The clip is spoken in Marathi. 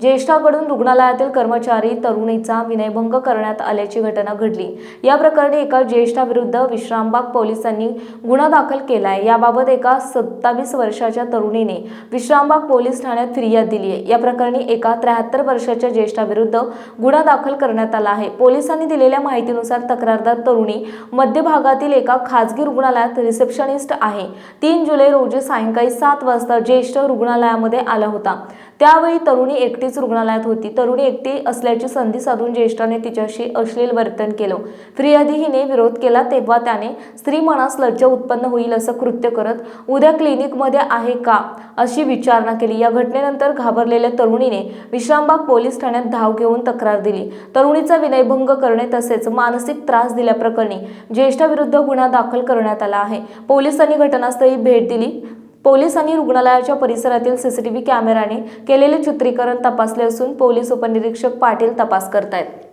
ज्येष्ठाकडून रुग्णालयातील कर्मचारी तरुणीचा विनयभंग करण्यात आल्याची घटना घडली. या प्रकरणी एका ज्येष्ठाविरुद्ध विश्रामबाग पोलिसांनी गुन्हा दाखल केलाय. याबाबत एका सत्तावीस वर्षाच्या तरुणीने विश्रामबाग पोलीस ठाण्यात फिर्याद दिली आहे या प्रकरणी एका त्र्याहत्तर वर्षाच्या ज्येष्ठाविरुद्ध गुन्हा दाखल करण्यात आला आहे. पोलिसांनी दिलेल्या माहितीनुसार तक्रारदार तरुणी मध्य भागातील एका खाजगी रुग्णालयात रिसेप्शनिस्ट आहे. तीन जुलै रोजी सायंकाळी सात वाजता ज्येष्ठ रुग्णालयामध्ये आला होता. त्यावेळी तरुणी एकटीच रुग्णालयात होती. तरुणी एकटी असल्याची संधी साधून ज्येष्ठाने तिच्याशी अश्लील वर्तन केलं. फिर्यादी हिने विरोध केला तेव्हा त्याने स्त्री मनास लज्जा उत्पन्न होईल असं कृत्य करत उद्या क्लिनिकमध्ये आहे का? अशी विचारणा केली. या घटनेनंतर घाबरलेल्या तरुणीने विश्रामबाग पोलीस ठाण्यात धाव घेऊन तक्रार दिली. तरुणीचा विनयभंग करणे तसेच मानसिक त्रास दिल्याप्रकरणी ज्येष्ठाविरुद्ध गुन्हा दाखल करण्यात आला आहे. पोलिसांनी घटनास्थळी भेट दिली. पोलिसांनी रुग्णालयाच्या परिसरातील सीसीटीव्ही कॅमेराने केलेले चित्रीकरण तपासले असून पोलीस उपनिरीक्षक पाटील तपास करतायत.